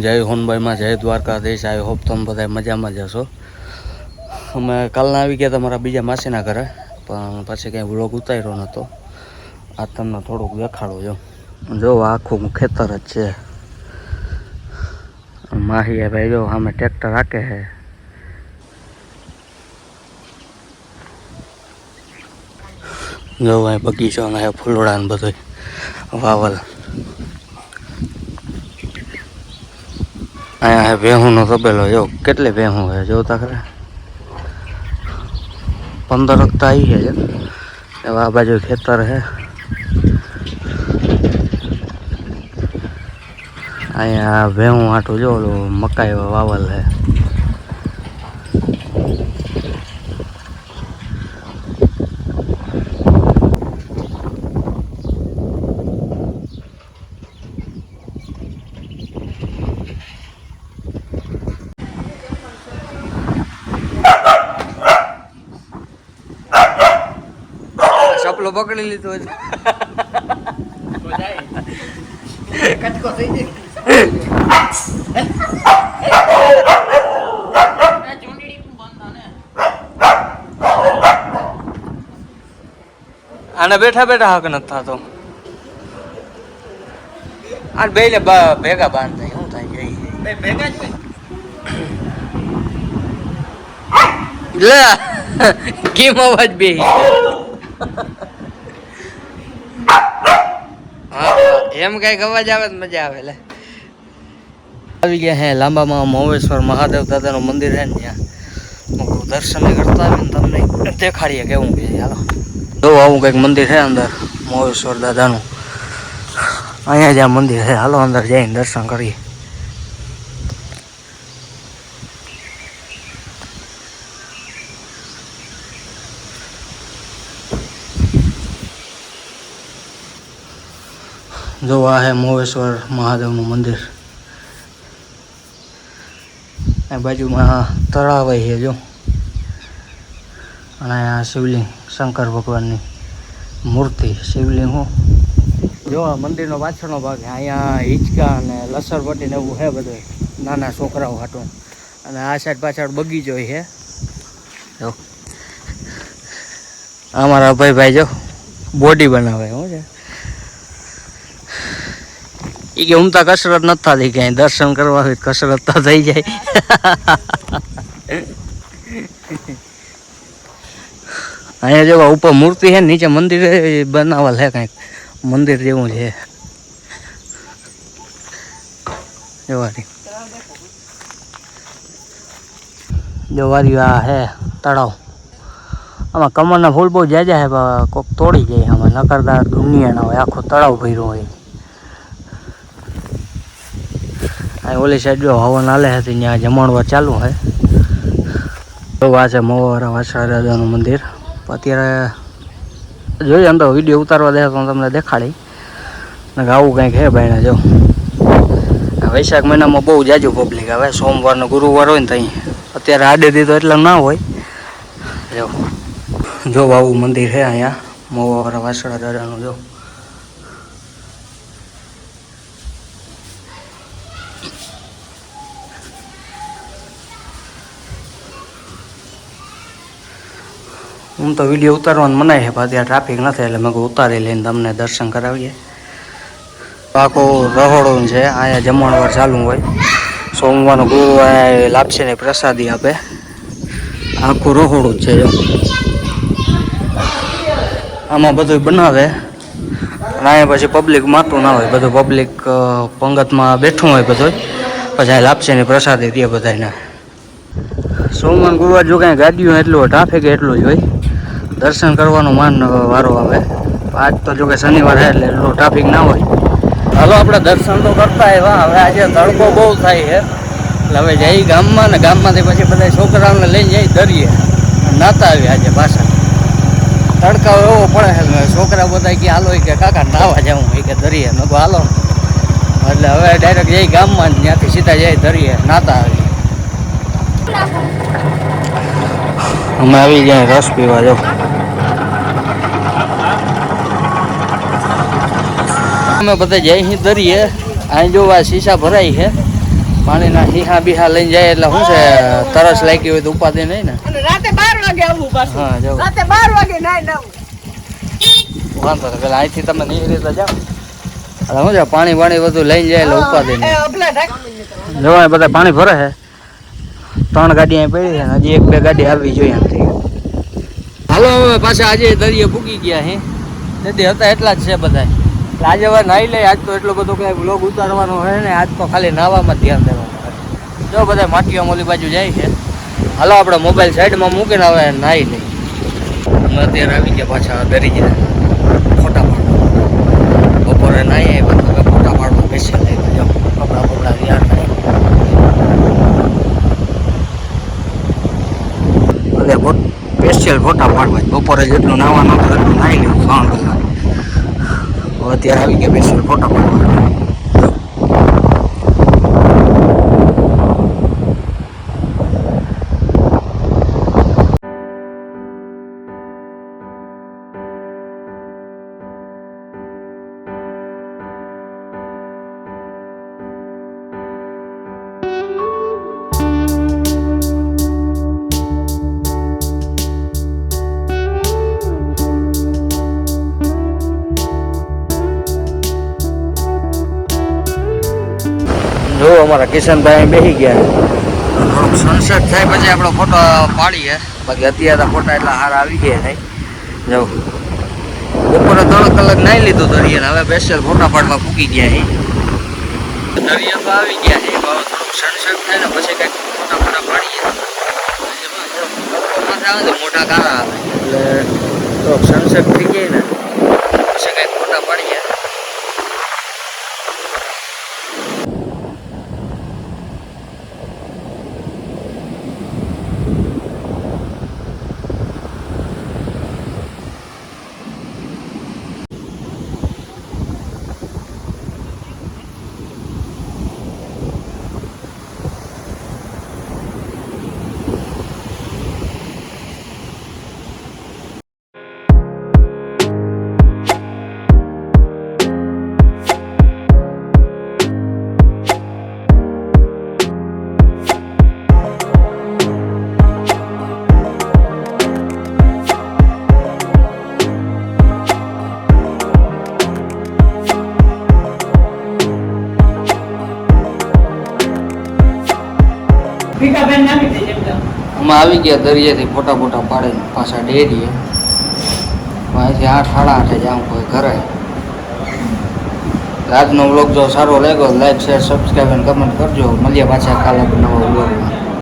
જય હોનભાઈમાં જય Dwarkadhish, I hope તમે બધા મજામાં જ હશો. અમે કાલના આવી ગયા તમારા બીજા માસીના ઘરે, પણ પછી કંઈ વ્લોગ ઉતાર્યો નહોતો આ તમને થોડુંક દેખાડો જો. જો, આખું ખેતર જ છે. માહી ભાઈ જો, સામે ટ્રેક્ટર રાખે છે. જો ભાઈ બગીચો ને ફૂલોડા ને બધું વાવલ. અહીંયા ભેહુંનો તબેલો. જો, કેટલી ભેહું છે, જોતા ખરા. પંદર વખત આવી છે. એવા આ બાજુ ખેતર છે. અહીંયા ભેહું આટું જો મકાઈ વાવલ છે. ચપલો પકડી લીધો છે. આને બેઠા બેઠા હક નથી થતો. આ બે ને ભેગા બાંધ થાય શું થાય ભેગા લે કેમ અવાજ બે એમ કંઈક અવાજ આવે તો મજા આવે, લે. આવી ગયા હે લાંબામાં મહેશ્વર મહાદેવ દાદાનું મંદિર છે ને ત્યાં. હું દર્શન કરતા આવીને તમને દેખાડીએ કેવું કે હાલો. જો આવું કંઈક મંદિર છે અંદર મહેશ્વર દાદાનું. અહીંયા જ આ મંદિર છે હાલો, અંદર જઈને દર્શન કરીએ. જો આ હે મોહેશ્વર મહાદેવનું મંદિર. એ બાજુમાં તળાવ છે જો. અને આ શિવલિંગ, શંકર ભગવાનની મૂર્તિ શિવલિંગ હું. જો આ મંદિરનો પાછળનો ભાગ અહીંયા હિંચકા અને લસરપટ્ટી ને એવું છે બધું. નાના છોકરાઓ હાટો. અને આ સાઈડ પાછળ બગીચો છે જો. અમારા ભાઈ ભાઈ જો, બોડી બનાવે શું છે એ ઉમતા કસરત નથી થતી ક્યાંય. દર્શન કરવા હોય કસરત તો થઈ જાય. અહીંયા જેવા ઉપર મૂર્તિ છે નીચે મંદિર બનાવેલ છે કંઈક. મંદિર જેવું છે. જોવાની. જોવારી આ હે તળાવ. આમાં કમળના ફૂલ બહુ જાજા પણ કોક તોડી જાય આમાં. નકરદાર દુનિયાના હોય, આખો તળાવ ભર્યો હોય. આ ઓલી સાઈડ જો હવન હાલે હતી, ત્યાં જમણવાર ચાલુ છે તો આ છે મોવારા વાસા દાદાનું મંદિર. અત્યારે જોઈએ તો વીડિયો ઉતારવા દે તો તમને દેખાડી. ને આવું કંઈક હે ભાઈને, જો. વૈશાખ મહિનામાં બહુ જાજુ પબ્લિક આવે. સોમવાર ને ગુરુવાર હોય ને ત્યાં અત્યારે આડે દી તો એટલા ના હોય. જો. જો આવું મંદિર છે અહીંયા, મોવારા વાસણા દાદાનું જો. હું તો વીડિયો ઉતારવાનું મનાય છે પણ ટ્રાફિક નથી એટલે મેં ઉતારી લઈને તમને દર્શન કરાવીએ. પાકો રહોડું છે, અહીંયા જમણવાર ચાલુ હોય. સોમવારનો ગુરુ લાપસી ને પ્રસાદી આપે. આખું રહોડું જ છે આમાં બધું બનાવે. અહીંયા પછી પબ્લિક માતું ના હોય, બધું પબ્લિક પંગતમાં બેઠું હોય બધું પછી અહીં લાપસીની પ્રસાદી દે બધાને સોમવાર ગુરુવાર જો કાંઈ ગાડીઓ એટલું ટ્રાફિક એટલું જ હોય. દર્શન કરવાનો માન વારો આવે. આજ તો જો કે શનિવાર છે એટલે એટલું ટ્રાફિક ના હોય. હાલો, આપણે દર્શન તો કરતા એવા હવે આજે તડકો બહુ થાય છે. એટલે હવે જઈ ગામમાં ને ગામમાંથી પછી બધા છોકરાઓને લઈને જઈ દરિયે. નાતા આવ્યા આજે પાછા. તડકા એવો પડે છોકરા બધા કે હાલો કે કાકા, નાવા જાઉં. એ કે દરિયે. મેં હાલો. એટલે હવે ડાયરેક્ટ જઈ ગામમાં ત્યાંથી સીધા જઈ દરિયે નાતા આવી. અમે આવી ગયા, રસ પીવા, જો. અમે બધા જઈ અહીં દરિયે અહીં જોવા શીશા ભરાય છે. પાણીના હીહા બીહા લઈને જાય એટલે શું છે તરસ લાગી હોય તો ઉપાધિ નહીં ને. રાતે બાર વાગે આવવું પાછું. હા જાવ રાતે બાર વાગે નાઈ નવું વાંધો નહીં પેલા અહીંથી તમે નીકળી તો જાઓ. એટલે શું છે પાણી પાણી બધું લઈને જાય એટલે ઉપાધિ એ નહીં. જોવા બધા પાણી ભરે છે. ત્રણ ગાડી અહીં પડી છે હજી એક બે ગાડી આવવી જોઈએ એમથી હાલો હવે પાછા આજે દરિયે ભૂકી ગયા હે. તેથી હતા એટલા જ છે બધા આજે હવે નાહી લે આજ તો એટલો બધો કઈ બ્લોગ ઉતારવાનો હોય ને, આજ તો ખાલી નાહવામાં ધ્યાન દેવાનું જો બધા માટીઓ મોલી બાજુ જાય છે. હાલો, આપણે મોબાઈલ સાઈડમાં મૂકીને હવે નાહી લઈ અમે અત્યારે આવી ગયા પાછા દરિયે ફોટા પાડવા. બપોરે નાહી આવ્યા તો ફોટા પાડવા બેસી લઈ જો, કપડા બપડા અને સ્પેશિયલ ફોટા પાડવા. બપોરે જેટલું નાવાનું હતું એટલું નાહી લેવું ત્રણ કલાક અત્યારે આવી ગયા સ્પેશિયલ ફોટા પાડવા. અમારા કિશનભાઈ બેસી ગયા થોડુંક સનસેટ થાય પછી આપણો ફોટો પાડીએ. બાકી અત્યારે ફોટા એટલા હાર આવી ગયા નહીં જો, બપોરે ત્રણ કલાક નાઈ લીધું દરિયાને. હવે સ્પેશિયલ ફોટા પાડવા ફૂકી ગયા હે દરિયા તો આવી ગયા છે. સનસેટ થાય ને પછી કંઈક ફોટા ફોટા પાડીએ. મોટા આવે. એટલે થોડોક સનસેટ થઈ જાય અમે આવી ગયા દરિયાથી ફોટા ફોટા પાડે પાછા ડેરીએ. અહીંથી આઠ સાડા આઠે જાઉં કોઈ ઘરે. આજનો બ્લોગ જો સારો લાગ્યો લાઈક શેર સબસ્ક્રાઈબ અને કમેન્ટ કરજો. મળીએ પાછા કાલે નવો વ્લોગમાં